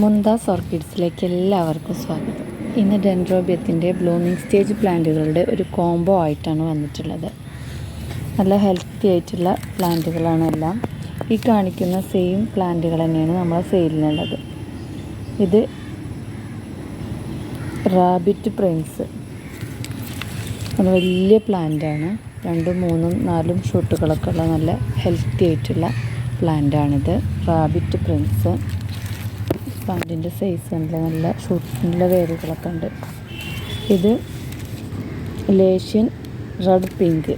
മുന്താസ് ഓർക്കിഡ്സിലേക്ക് എല്ലാവർക്കും സ്വാഗതം. ഇന്ന് ഡെൻഡ്രോബിയത്തിന്റെ ബ്ലൂമിങ് സ്റ്റേജ് പ്ലാന്റുകളുടെ ഒരു കോംബോ ആയിട്ടാണ് വന്നിട്ടുള്ളത്. നല്ല ഹെൽത്തി ആയിട്ടുള്ള പ്ലാന്റുകളാണ് എല്ലാം. ഈ കാണിക്കുന്ന സെയിം പ്ലാന്റുകൾ തന്നെയാണ് നമ്മളെ സെയിലിനുള്ളത്. ഇത് റാബിറ്റ് പ്രിൻസ്. വലിയ പ്ലാന്റാണ്. രണ്ടും മൂന്നും നാലും ഷൂട്ടുകളൊക്കെ ഉള്ള നല്ല ഹെൽത്തി ആയിട്ടുള്ള പ്ലാന്റാണിത്. Rabbit prince. പ്ലാന്റിന്റെ സൈസ് ഉണ്ട് നല്ല ഷൂട്ടിന്റെ വേരുകളൊക്കെ ഉണ്ട്. ഇത് ലേഷ്യൻ റെഡ് പിങ്ക്.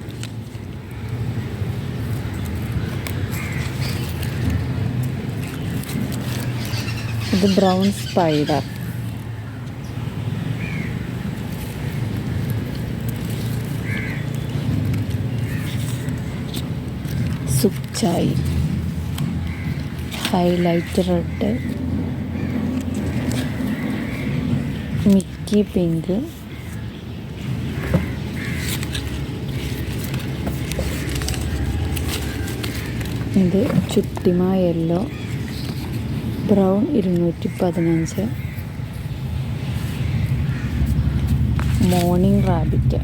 ഇത് ബ്രൗൺ സ്പൈഡർ. സുക്ചായി ഹൈലൈറ്റ് റെഡ്. Mickey pink. ഇത് ചുട്ടിമ യെല്ലോ. ബ്രൗൺ ഇരുന്നൂറ്റി പതിനഞ്ച്. മോർണിംഗ് റാബിറ്റ്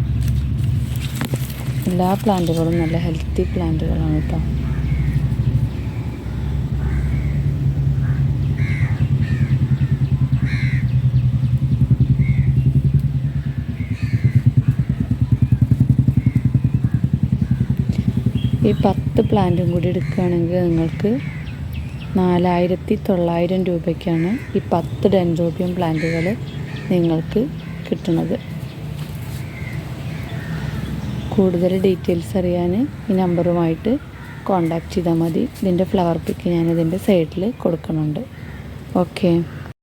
എല്ലാ പ്ലാന്റുകളും നല്ല ഹെൽത്തി പ്ലാന്റുകളാണ് കേട്ടോ ഈ പത്ത് പ്ലാന്റും കൂടി എടുക്കുകയാണെങ്കിൽ നിങ്ങൾക്ക് നാലായിരത്തി തൊള്ളായിരം രൂപയ്ക്കാണ് ഈ പത്ത് ഡെൻഡ്രോബിയം പ്ലാന്റുകൾ നിങ്ങൾക്ക് കിട്ടുന്നത്. കൂടുതൽ ഡീറ്റെയിൽസ് അറിയാൻ ഈ നമ്പറുമായിട്ട് കോണ്ടാക്ട് ചെയ്താൽ മതി. ഇതിന്റെ ഫ്ലവർ പിക്ക് ഞാനിതിന്റെ സൈഡിൽ കൊടുക്കുന്നുണ്ട്. ഓക്കെ.